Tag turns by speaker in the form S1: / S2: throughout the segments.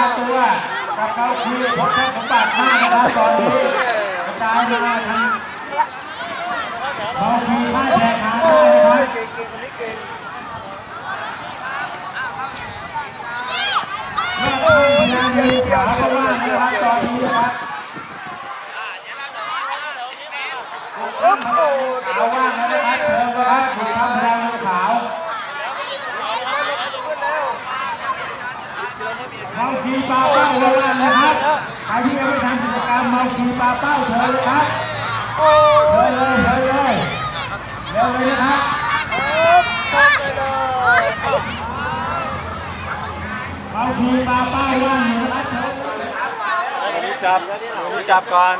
S1: าตัวกับเขาคือพบทรัพย์สมบัติมากนะครับตอนนี้กระจายมาทางเขาคือผ้าแชร์ทาง
S2: โอ้
S1: ได้นะ
S2: ย
S1: ครับ
S2: เก่งเก่งคนนี้เก่ง
S1: โอ้ยเดียวเดียวเดียวเดียวเดียวเดียวตอนนี้นะครับ
S2: โอ้โห
S1: เอาว่างแล้ว
S2: เย
S1: นะครับเชิญ
S2: มา
S1: ขาว
S2: มา
S1: แดงขาว
S2: เพื่อนแล้ว
S1: เมา คีปลาเป้าเลยนะครับใครที่ยังไม่ทำกิจกรรมเมาคีปลาเป้าเชิญเลยครับ
S2: โอ้
S1: เชิ
S2: ย
S1: ญเลยเชิญเลยเร็วเลยนะครับ
S2: เข้าไปเลย
S1: เมาคีปลาเป้าว่างอยู่นะครับเลย
S3: มือจับมือจับก่อน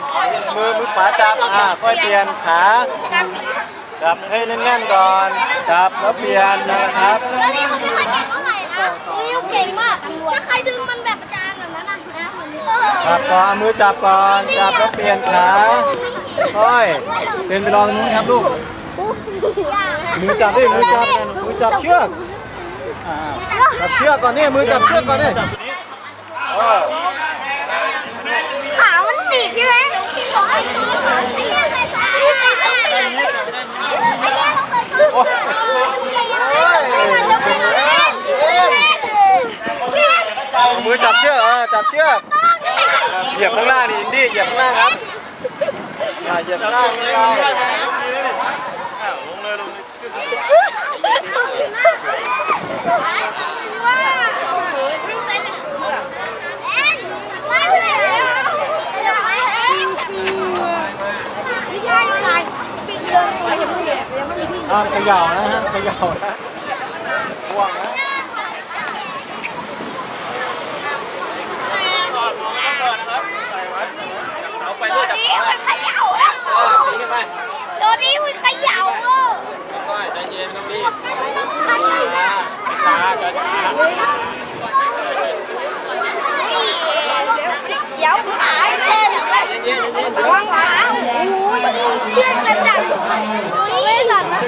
S3: มือมือขวาจับอ่าค่อยเปลี่ยนขาจับให้แน่นๆก่อนจับแล้วเปลี่ยนนะครับ
S4: จับ
S3: ก่อนเอามือจับก่อนจับแล้วเปลี่ยนขาค่อยเปลี่ยนไปรองตรงนู้นครับลูกมือจับดิมือจับมือจับเชือกอ่าจับเชือกก่อนนี่มือจับเชือกก่อนนี่เออ
S4: ขามันติดใช่ไหมขอให้ขอขอไอ้เนี่ยใครใส่ไอ้เนี่ยเราเคยซื้อไอ้เนี่ยเราเคยซื้อเก่ง
S3: เอามือจับเชือกเออจับเชือก เหยียบข้างล่านี่อินดี้เหยียบข้างล่าครับอ่าเหยียบข้างล่างนี่เราห้ามเขย่านะฮะเขย่านะห่วงนะ
S4: ตัวนี้มันเขย่าแล้วตัวนี้มันเขย่าเออ
S5: ใจเย็นครับพี่
S4: มันเลยนะ
S5: ช้าช้าช้า
S4: เดี๋ยวขาเล่นเลยระวังขาโอ้ยเชือกกระดังไม่สั่นนะ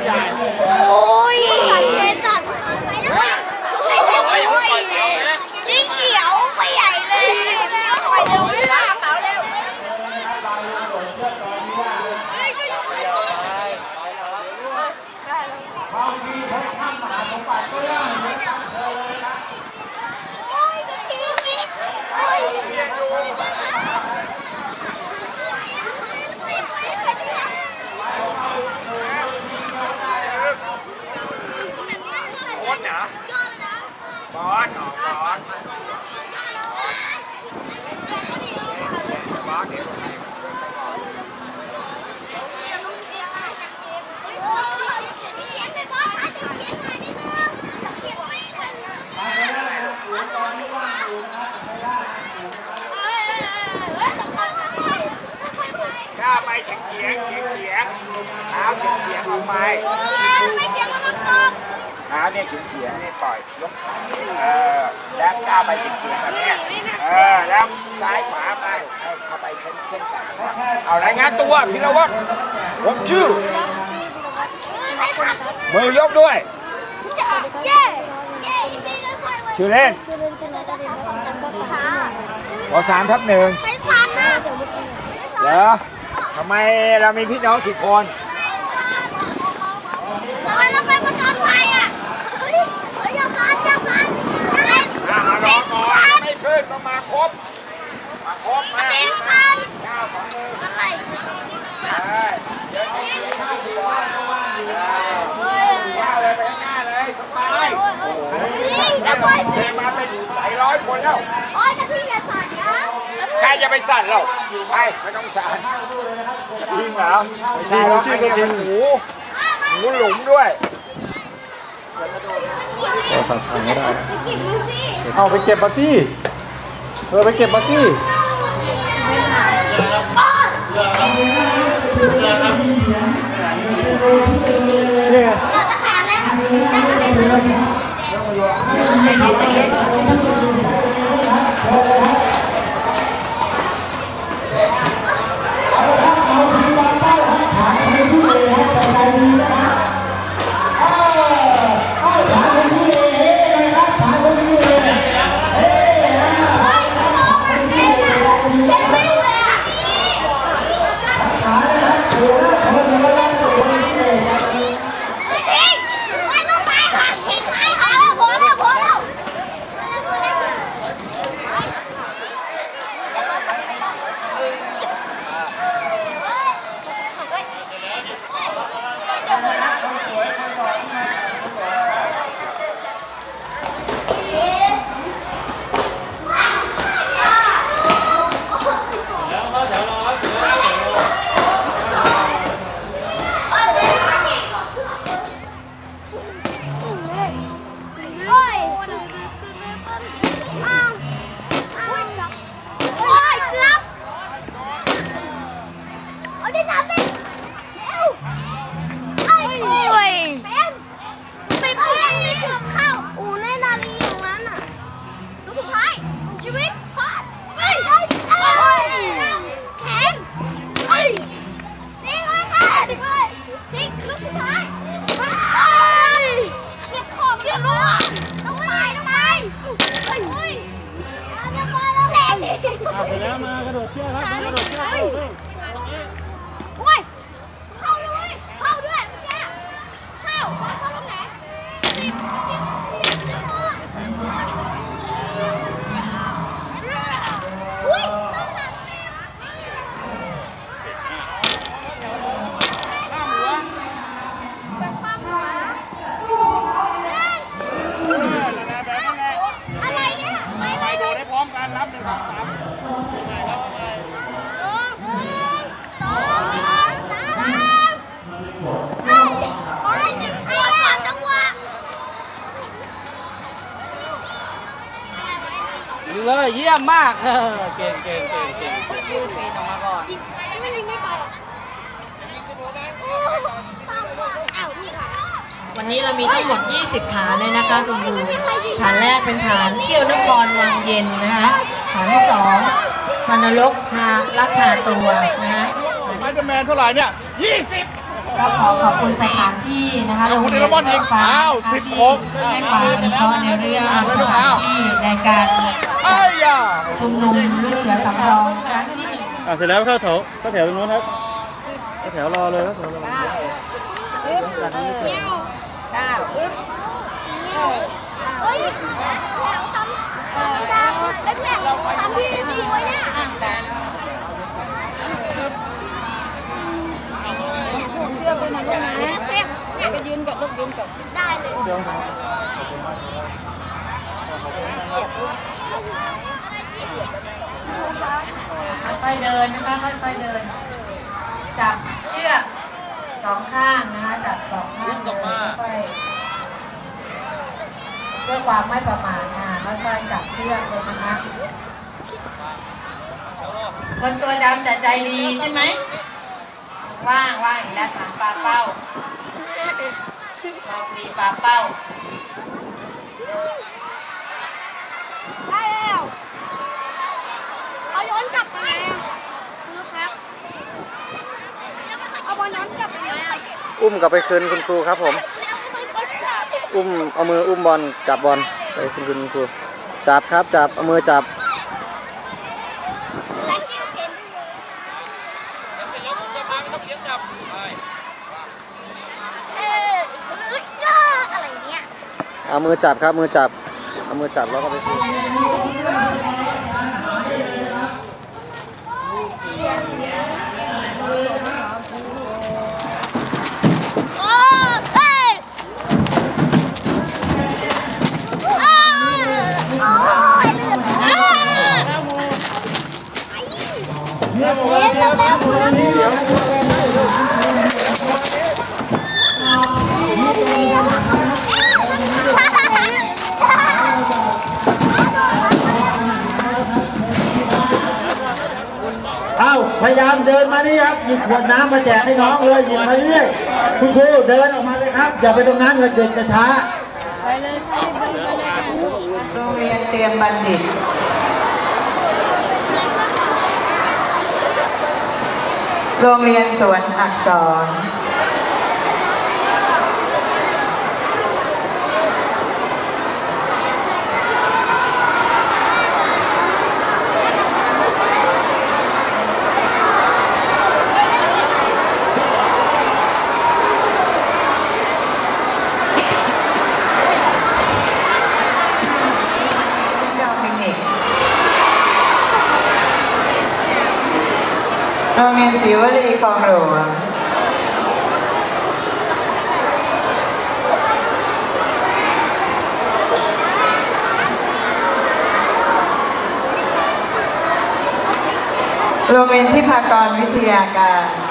S4: โอ้ยสั่นเลยสั่นโอ้ยนี่เขียวไปใหญ่เลยไปเร็วไม่ได้เขาเร็ว
S1: เมาคีพบทรัพย์มหาสมบัติก็ว่างอยู่นะครับ
S4: โอ้ยทีนี้โอ้ย
S5: บอสนะบอสอ๋อบอสบอสเดี๋ยว ก้าวไปเฉียงเฉียงเฉียงเฉียงเท้าเฉียงเฉียงลงไปเท้าเนี่ยเฉียงเฉียงนี่ปล่อยยกขาเออแล้วก้าวไปเฉียงเฉียงแบบเนี้ยเออแล้วซ้ายขวาไปให้เข้าไปเส้นเส้นสายเอารายงานตัวพี่ละวัฒน์ผมชื่อมือยกด้วยชื่อเล่นปสามทับหนึ่ง
S4: ไปฟันนะ
S5: เหรอ ทำไมเรามีพี่น้องกี่คน
S4: ทำไมเราไปประจนภัยอะเฮ้ยเฮ้ยอย่าฟันอย่าฟันอย่าเล่น
S5: อะมารอก่อนไม่ขึ้นก็มาครบ มาครบมา
S4: เล่นฟัน
S5: เก้าสองมือ
S4: อะไร
S5: เอ้ยเดี๋ยวจะเขียนข้าวดีกว่า
S4: เฮ้ย
S5: ก้าวเลยไปข้างหน้าเลยสบาย
S4: ยิงจะปล่อย
S5: เดินมาเป็นหลายร้อยคนแล้ว
S4: โอ้ยกระทิงอย่าสั่นนะ
S5: ใครจะไปสั่นเราไปไม่ต้องสั่นกระทิงเหรอไม่ใช่หรอกไอ้เนี่ยมันหมูหมูหลุมด้วย
S3: โทรศัพท์ถ่ายไม่ได้
S4: กินมึงสิ
S3: เอาไปเก็บมาสิเออไปเก็บมาสินี่ไง
S4: เราจะขาดแล้วได้มาเลย
S1: เเชื
S3: อครับกระโดดเชือกลูกลูก
S4: โอ้ยเข้าด้วยเข้าด้วยเมื่อกี้เข้าเข้าตรงไหนอุ้ยเข้าหลัง
S2: ข้ามหัว
S4: เป็นความหัว
S2: เออนั่นแหละแบบนั้นแหละ
S4: อะไรเนี่ยไม่ไม่
S2: โด
S4: ไม่
S2: ดให้พร้อมกันรับหนึ่งสองสาม
S4: สองสามสามเอ้ยโอ้ยตัวก่อนจังหวะ
S3: เลยเยี่ยมมากเออเก่งเก่งเก่งเก่ง
S4: ไม่ยิงไม่ไปโอ้ตามว่าอ้าวนี่ค่ะ
S6: วันนี้เรามีทั้งหมด 20 ฐานเลยนะคะ คุณครูฐานแรกเป็นฐานเที่ยวนครวังเย็นนะคะ ฐานที่สองพานรกพาลักพาตัวนะคะฐาน
S2: ไม
S6: ที่
S2: เดอร์แมนเท่าไหร่เนี่ยยี่สิบ
S6: ก็ขอขอบคุณสถานที่นะคะ
S2: เอาคุณเดลมอนอีก
S6: ฟ้า
S2: อ้าว
S6: นะคะ
S2: สิบ
S6: ที่
S2: หก
S6: ให้ความอนุเคราะห์ในเรื่อง
S2: อ่า
S6: สถานที่ในการ
S2: ไอ้ยา
S6: ชุมนุมลูกเสือสำรองครั้งที่หนึ่ง
S3: อะเสร็จแล้วเข้าแถวเข้าแถวตรงนู้นครับเข้าแถวรอเลยครับแถวรอ
S4: เฮ้ยแล้วตำตำดาวเป็นแบบตำที่ดีไว้เนี่ยเชือกด้วยนะลูกนะเส้นไปยืนกับลูกยืนกับได้เลย
S6: ค่ อยๆเดินนะคะ ค่อยๆเดิน จับเชือกสองข้างนะคะจับสองข้างเดินค่อยๆเพื่อความไม่ประมาทค่ะค่อยๆจับเชือกเลยนะคะคนตัวดำแต่ใจดีใช่ไหมว่างว่างอีกแล้วฐานปลาเป้าเรามีปลาเป้า
S4: ได้แล้วเอาย้อนกลับมาลูกครับเอาบอลย้อนกลับมา
S3: อุ้มกลับไปคืนคุณครูครับผม อุ้มเอามืออุ้มบอลจับบอลไปคุณคุณครูจับครับจับเอามือจับ
S4: เอออะไรเนี่ย
S3: เอามือจับครับมือจับเอามือจับแล้วก็ไปคืน
S1: พยายามเดินมานี่ครับหยิบขวดน้ำมาแจกให้น้องเลยหยิบมาเรื่อยคุณครูเดินออกมาเลยครับ อย่าไปตรงนั้นเลยเด็กจะช้าไปเลยไปเลย
S6: โรงเรียนเตรียมบัณฑิต โรงเรียนสวนอักษร ซิงคลินิก โรงเรียนศรีวลีคลองหลวงโรงเรียนที่พากรวิทยาการ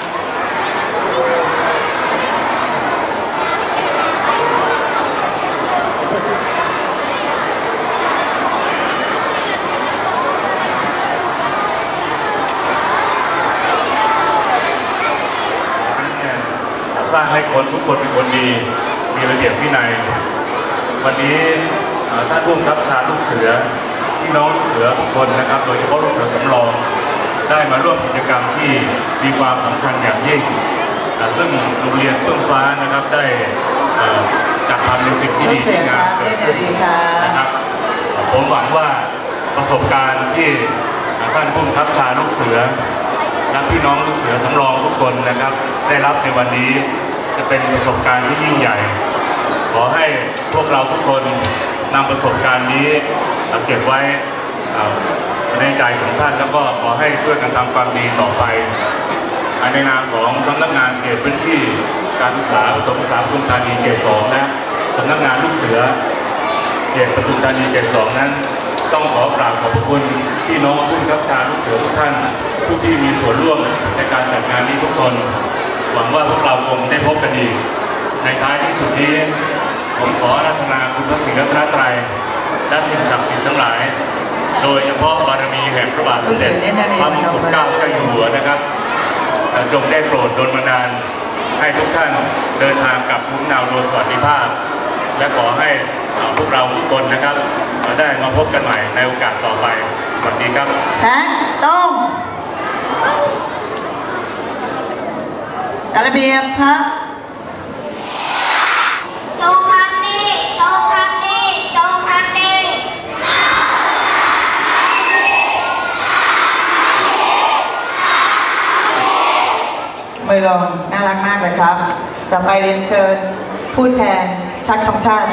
S7: สร้างให้คนีมีระเบียบวินัย วันนี้ท่านผู้บังคับชาลูกเสือพี่น้องลูกเสือทุกคนนะครับ โดยเฉพาะลูกเสือสำรองได้มาร่วมกิจกรรมที่มีความสำคัญอย่างยิ่ง ซึ่งโรงเรียนเฟื่องฟ้านะครับได้จัดทำในสิ่งที่ดีที่งามเกิดขึ้นนะครับผมหวังว่าประสบการณ์ที่ท่านผู้บังคับชาลูกเสือและพี่น้องลูกเสือสำรองทุกคนนะครับ ได้รับในวันนี้ จะเป็นประสบการณ์ที่ยิ่งใหญ่ ขอให้พวกเราทุกคนนำประสบการณ์นี้เก็บไว้ในใจของท่านแล้วก็ขอให้ช่วยกันทำความดีต่อไปในนามของสำนักงานเขตพื้นที่การศึกษาประถมศึกษาปทุมธานีเขตสองและสำนักงานลูกเสือเขตปทุมธานีเขตสองนั้น ต้องขอกราบขอบพระคุณพี่น้องผู้บับชาลูกเสือทุกท่าน ผู้ที่มีส่วนร่วมในการจัดงานนี้ทุกคน วังว่าพวกเราคงได้พบกันอีก ในท้ายที่สุดนี้ ผมขออาราธนาคุณพระศรีรัตนตรัยและสิ่งศักดิ์สิทธิ์ทั้งหลาย โดยเฉพาะบารมีแห่งพระบาทสมเด็จพระมงกุฎเกล้าเจ้าอยู่หัวนะครับจงได้โปรดดลบันดาลให้ทุกท่านเดินทางกลับภูมินาโดยสวัสดิภาพ และขอให้พวกเราทุกคนนะครับ ได้มาพบกันใหม่ในโอกาสต่อไป สวัสดีครับ
S8: แพ้ต้อง จัดระเบียบพระ
S9: จงพักดีจงพักดีจงพักดี
S8: มือลงน่ารักมากเลยครับ ต่อไปเรียนเชิญพูดแทนชักธงชาติ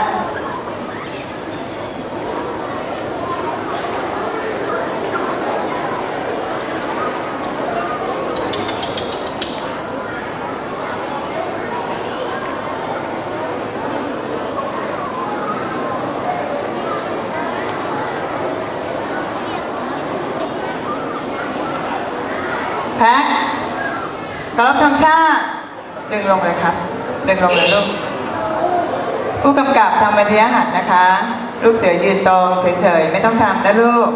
S8: แพ็ค กรับธงชาติดึงลงเลยครับดึงลงเลยลูกผู้กำกับทำวิทยหัสนะคะ ลูกเสือยืนตรงเฉยๆ ไม่ต้องทำนะลูก